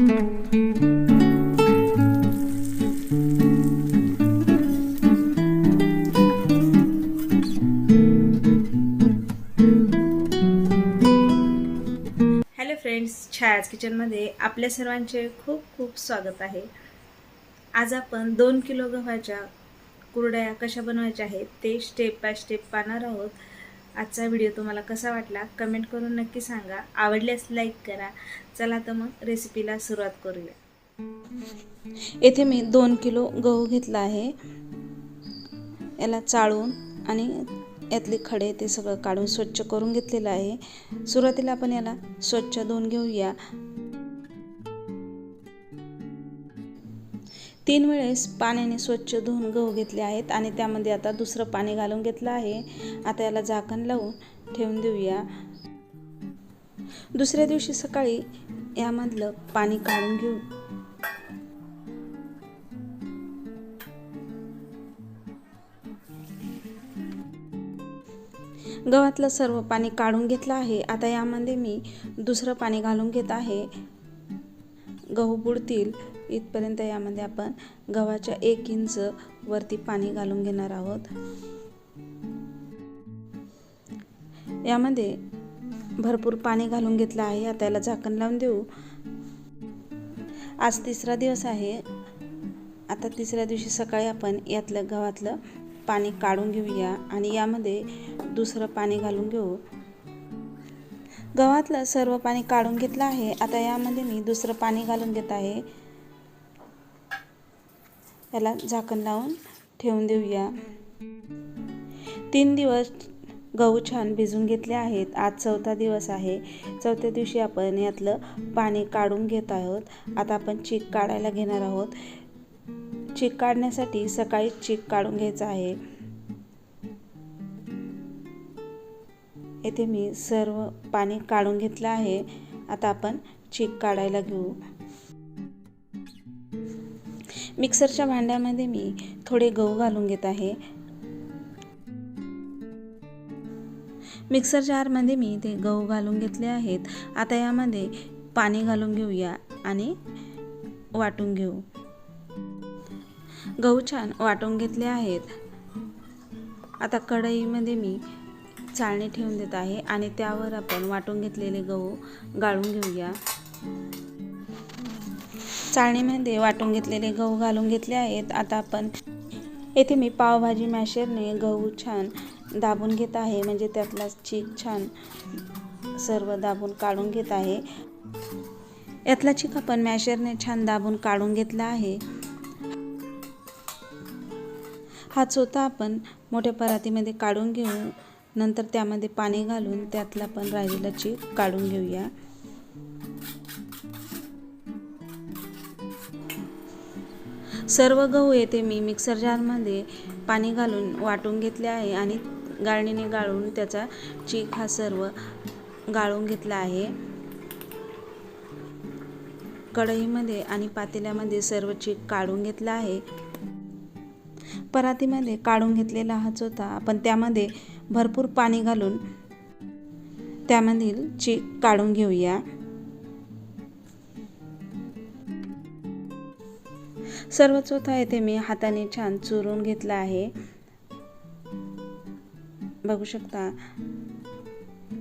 Hello friends छायाज किचनमध्ये आपल्या सर्वांचे खूप खूप स्वागत आहे. आज आपण दोन किलो गव्हाच्या कुरड्या कशा बनवायच्या आहेत ते स्टेप बाय स्टेप पाहणार आहोत. आजचा व्हिडिओ तुम्हाला कसा वाटला कमेंट करून नक्की सांगा. आवडल्यास लाईक करा. चला तर मग रेसिपीला सुरुवात करूया. येथे मी दोन किलो गहू घेतला आहे. याला चाळून आणि यातले खडे ते सगळं काढून स्वच्छ करून घेतलेलं आहे. सुरुवातीला आपण याला स्वच्छ धुवून घेऊया. तीन वेळेस पाण्याने स्वच्छ धुवून गहू घेतले आहेत आणि त्यामध्ये आता दुसरं पाणी घालून घेतलं आहे. आता याला झाकण लावून ठेवून देऊया. दुसऱ्या दिवशी सकाळी यामधलं पाणी काढून घेऊ. गव्हातलं सर्व पाणी काढून घेतलं आहे. आता यामध्ये मी दुसरं पाणी घालून घेत आहे. गहू बुडतील इथपर्यंत यामध्ये आपण गव्हाच्या एक इंच वरती पाणी घालून घेणार आहोत. यामध्ये भरपूर पाणी घालून घेतलं आहे आता याला झाकण लावून देऊ. आज तिसरा दिवस आहे. आता तिसऱ्या दिवशी सकाळी आपण यातलं गव्हातलं पाणी काढून घेऊया आणि यामध्ये दुसरं पाणी घालून घेऊ. गव्हातलं सर्व पाणी काढून घेतलं आहे. आता यामध्ये मी दुसरं पाणी घालून घेत आहे. याला झाकण लावून ठेवून देऊया. तीन दिवस गहू छान भिजून घेतले आहेत. आज चौथा दिवस आहे. चौथ्या दिवशी आपण यातलं पाणी काढून घेत आहोत. आता आपण चीक काढायला घेणार आहोत. चीक काढण्यासाठी सकाळी चीक काढून घ्यायचं आहे. येथे मी सर्व पाणी काढून घेतलं आहे. आता आपण चीक काढायला घेऊ. मिक्सरच्या भांड्यामध्ये मी थोडे गहू घालून घेत आहे. मिक्सर जारमध्ये मी ते गहू घालून घेतले आहेत. आता यामध्ये पाणी घालून घेऊया आणि वाटून घेऊ. गहू छान वाटून घेतले आहेत. आता कढईमध्ये मी चाळणी ठेवून देत आहे आणि त्यावर आपण वाटून घेतलेले गहू गाळून घेऊया. चाळणीमध्ये वाटून घेतलेले गहू घालून घेतले आहेत. आता आपण येथे मी पावभाजी मॅशरने गहू छान दाबून घेत आहे. म्हणजे त्यातला चीक छान सर्व दाबून काढून घेत आहे. यातला चीक आपण मॅशरने छान दाबून काढून घेतला आहे. हा चोथा आपण मोठ्या परातीमध्ये काढून घेऊ. नंतर त्यामध्ये पाणी घालून त्यातला पण राहिलेला चीक काढून घेऊया. सर्व गहू येथे मी मिक्सर जारमध्ये पाणी घालून वाटून घेतले आहे आणि गाळणीने गाळून त्याचा चीक हा सर्व गाळून घेतला आहे. कढईमध्ये आणि पातेल्यामध्ये सर्व चीक काढून घेतला आहे. परातीमध्ये काढून घेतलेला हा चोथा आपण त्यामध्ये भरपूर पाणी घालून त्यामधील चीक काढून घेऊया. सर्व चोथा येथे मी हाताने छान चुरून घेतला आहे. बघू शकता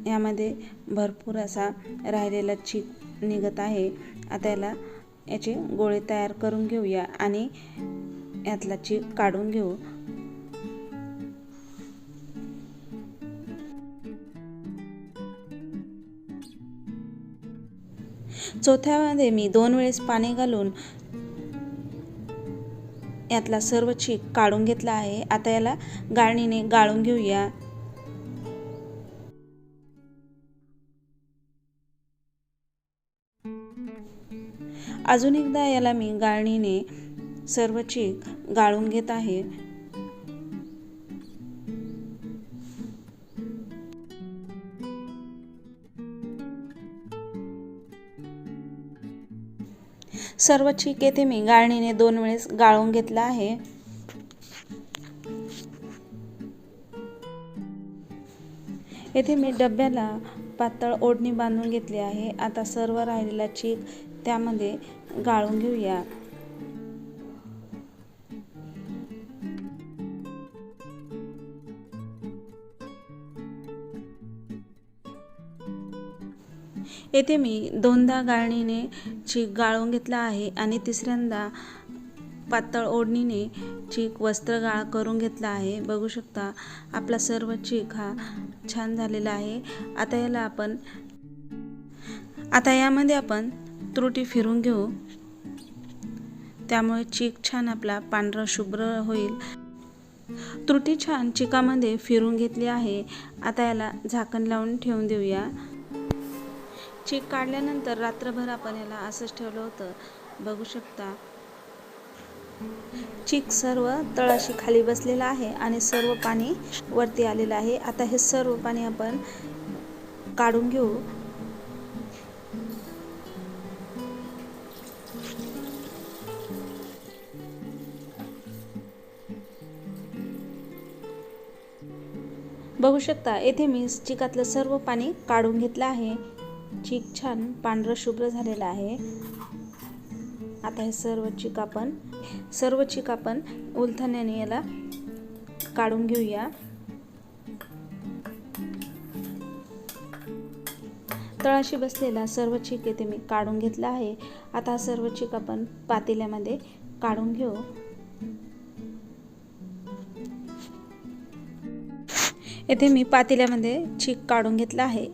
यामध्ये भरपूर असा राहिलेला चीक निघत आहे. आता याला याचे गोळे तयार करून घेऊया आणि यातला चीक काढून घेऊ. चौथ्यामध्ये मी दोन वेळेस पाणी घालून यातला सर्व चीक काढून घेतला आहे. आता याला गाळणीने गाळून घेऊया. अजून एकदा याला मी गाळणीने सर्व चीक गाळून घेत आहे. सर्व चीक येथे मी गाळणीने दोन वेळेस गाळून घेतला आहे. येथे मी डब्याला पातळ ओढणी बांधून घेतली आहे. आता सर्व राहिलेला चीक त्यामध्ये गाळून घेऊया. येथे मी दोनदा गाळणीने चीक गाळून घेतला आहे आणि तिसऱ्यांदा पातळ ओढणीने चीक वस्त्र गाळ करून घेतला आहे. बघू शकता आपला सर्व चीक हा छान झालेला आहे. आता याला आपण आता यामध्ये आपण त्रुटी फिरून घेऊ. त्यामुळे चीक छान आपला पांढरा शुभ्र होईल. त्रुटी छान चिकामध्ये फिरून घेतली आहे. आता याला झाकण लावून ठेवून देऊया. चीक काढल्यानंतर रात्रभर आपण याला असंच ठेवलं होतं. बघू शकता. चीक सर्व तळाशी खाली बसलेला आहे आणि सर्व पाणी वरती आलेलं आहे. आता हे सर्व पाणी आपण काढून घेऊ. बघू शकता येथे मी चिकातलं सर्व पाणी काढून घेतलं आहे. चीक छान पांढरं शुभ्र झालेलं आहे. आता हे सर्व चीक आपण सर्व चीक आपण उलथण्याने याला काढून घेऊया. तळाशी बसलेला सर्व चीक येथे मी काढून घेतला आहे. आता सर्व चीक आपण पातेल्यामध्ये काढून घेऊ. येथे मी पातेल्यामध्ये चीक काढून घेतला आहे.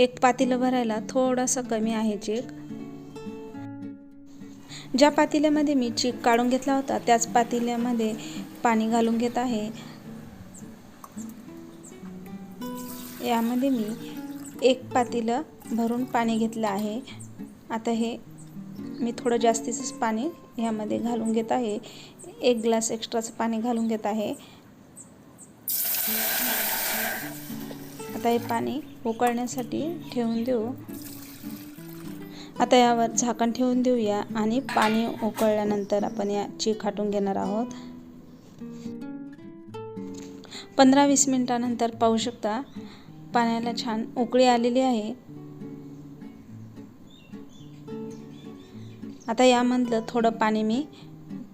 एक पातेलं भरायला थोडासा कमी आहे चीक. ज्या पातेल्यामध्ये मी चीक काढून घेतला होता त्याच पातेल्यामध्ये पाणी घालून घेत आहे. यामध्ये मी एक पातेलं भरून पाणी घेतलं आहे. आता हे मी थोडं जास्तीचंच पाणी यामध्ये घालून घेत आहे. एक ग्लास एक्स्ट्राचं पाणी घालून घेत आहे. आता हे पाणी उकळण्यासाठी ठेवून देऊ. आता यावर झाकण ठेवून देऊया आणि पाणी उकळल्यानंतर आपण याची खाटून घेणार आहोत. पंधरा वीस मिनिटानंतर पाहू शकता पाण्याला छान उकळी आलेली आहे. आता यामधलं थोडं पाणी मी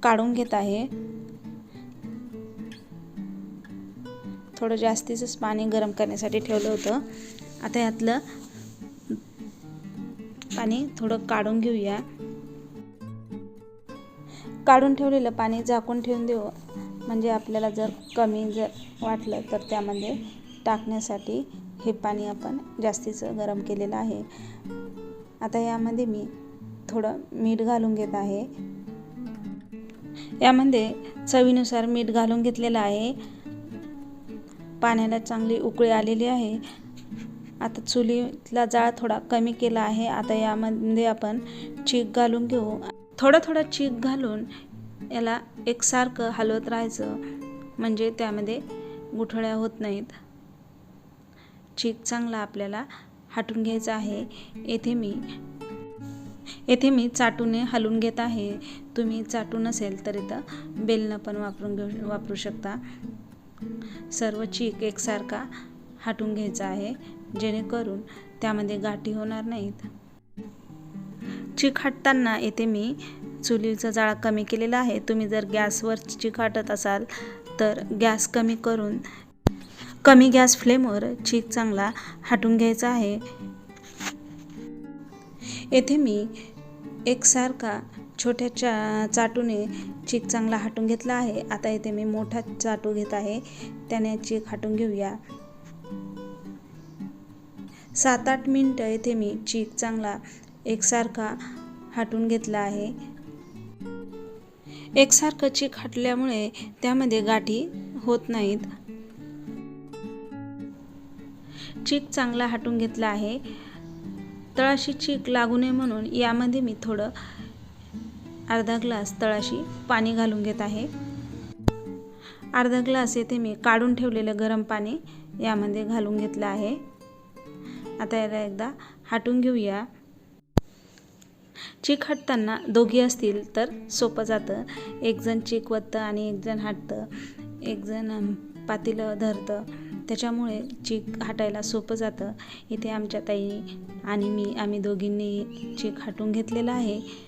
काढून घेत आहे. थोडं जास्तीचंच पाणी गरम करण्यासाठी ठेवलं होतं. आता यातलं पाणी थोडं काढून घेऊया. काढून ठेवलेलं पाणी झाकून ठेवून देऊ. म्हणजे आपल्याला जर कमी जर वाटलं तर त्यामध्ये टाकण्यासाठी हे पाणी आपण जास्तीचं गरम केलेलं आहे. आता यामध्ये मी थोडं मीठ घालून घेत आहे. यामध्ये चवीनुसार मीठ घालून घेतलेलं आहे. पाण्याला चांगली उकळी आलेली आहे. आता चुलीतला जाळ थोडा कमी केला आहे. आता यामध्ये आपण चीक घालून घेऊ. थोडं थोडं चीक घालून याला एकसारखं हलवत राहायचं. म्हणजे त्यामध्ये गुठळ्या होत नाहीत. चीक चांगला आपल्याला हाटून घ्यायचा आहे. येथे मी येथे मी चाटूने हलवून घेत आहे. तुम्ही चाटू नसेल तर इथं बेलनं पण वापरून घेऊ वापरू शकता. सर्व चीक एकसारखा हाटून घ्यायचा आहे जेणेकरून त्यामध्ये गाठी होणार नाहीत. चीक हाटताना येथे मी चुलीचा जाळा कमी केलेला आहे. तुम्ही जर गॅसवर चीक हाटत असाल तर गॅस कमी करून कमी गॅस फ्लेमवर चीक चांगला हाटून घ्यायचा आहे. येथे मी एकसारखा छोट्या चा चाटूने चीक चांगला हाटून घेतला आहे. आता इथे मी मोठा चाटू घेत आहे. त्याने चीक हाटून घेऊया. सात आठ मिनटं इथे मी चीक चांगला एकसारखा हाटून घेतला आहे. एकसारखं चीक हाटल्यामुळे त्यामध्ये गाठी होत नाहीत. चीक चांगला हाटून घेतला आहे. तळाशी चीक लागू नये म्हणून यामध्ये मी थोडं अर्धा ग्लास तळाशी पाणी घालून घेत आहे. अर्धा ग्लास येथे मी काढून ठेवलेलं गरम पाणी यामध्ये घालून घेतलं आहे. आता याला एकदा हाटून घेऊया. चीक हटताना दोघी असतील तर सोपं जातं. एकजण चीक वत्तं आणि एकजण हाटतं. एकजण धरतं. त्याच्यामुळे चीक हाटायला सोपं जातं. इथे आमच्या ताई आणि मी आम्ही दोघींनी चीक हाटून घेतलेला आहे.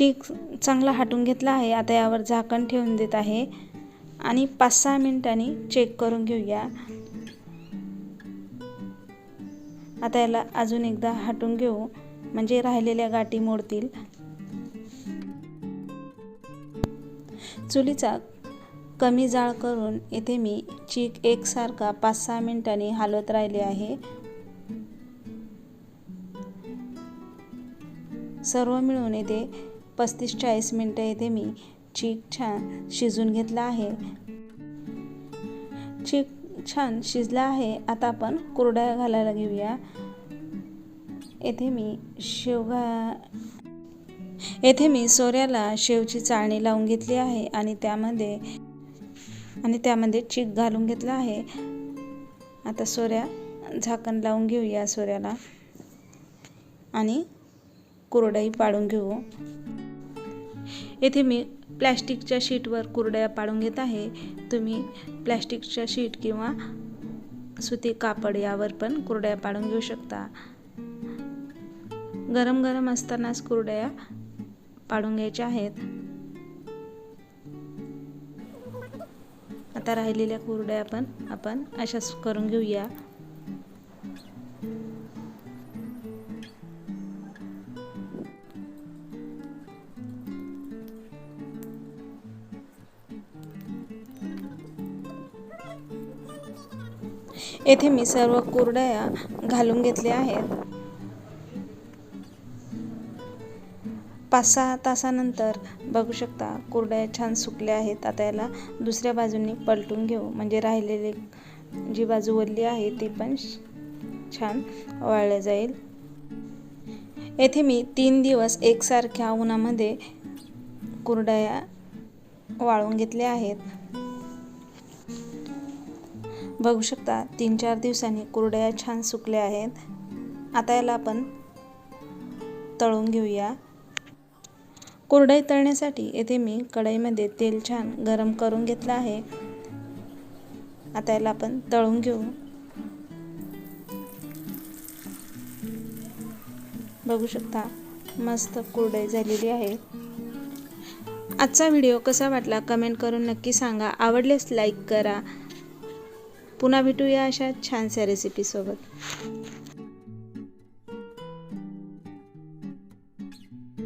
चीक चांगला हाटून घेतला आहे. आता यावर झाकण ठेवून देत आहे. आणि पाच सहा मिनिटांनी चेक करून घेऊया. आता याला अजून एकदा हाटून घेऊ. म्हणजे राहिलेल्या गाठी मोडतील. चुलीचा कमी जाळ करून येथे मी चीक एकसारखा पाच सहा मिनिटांनी हलवत राहिले आहे. सर्व मिळून येते पस्तीस चाळीस मिनटं येथे मी. चीक छान शिजून घेतला आहे. चीक छान शिजला आहे. आता आपण कुरड्या घालायला घेऊया. येथे मी शेवगा येथे मी सोऱ्याला शेवची चाळणी लावून घेतली आहे आणि त्यामध्ये आणि त्यामध्ये चीक घालून घेतला आहे. आता सोऱ्या झाकण लावून घेऊया सोऱ्याला. आणि कुरडई पाडून घेऊ. येथे मी प्लॅस्टिकच्या शीटवर कुरड्या पाडून घेत आहे. तुम्ही प्लॅस्टिकच्या शीट किंवा सुती कापड यावर पण कुरड्या पाडून घेऊ शकता. गरम गरम असतानाच कुरड्या पाडून घ्यायच्या आहेत. आता राहिलेल्या कुरड्या पण आपण अशाच करून घेऊया. येथे मी सर्व कुरड्या घालून घेतल्या आहेत. पाच सहा तासानंतर बघू शकता कुरड्या छान सुकल्या आहेत. आता याला दुसऱ्या बाजूनी पलटून घेऊ. म्हणजे राहिलेली जी बाजू वरली आहे ती पण छान वाळल्या जाईल. येथे मी तीन दिवस एकसारख्या उन्हामध्ये कुरड्या वाळून घेतल्या आहेत. बघू शकता तीन चार दिवसांनी कुरड्या छान सुकल्या आहेत. आता याला आपण तळून घेऊया. कुरडई तळण्यासाठी येथे मी कढईमध्ये तेल छान गरम करून घेतलं आहे. आता याला आपण तळून घेऊ. बघू शकता मस्त कुरडई झालेली आहे. आजचा व्हिडिओ कसा वाटला कमेंट करून नक्की सांगा. आवडल्यास लाईक करा. पुन्हा भेटूया अशा छानशा रेसिपीसोबत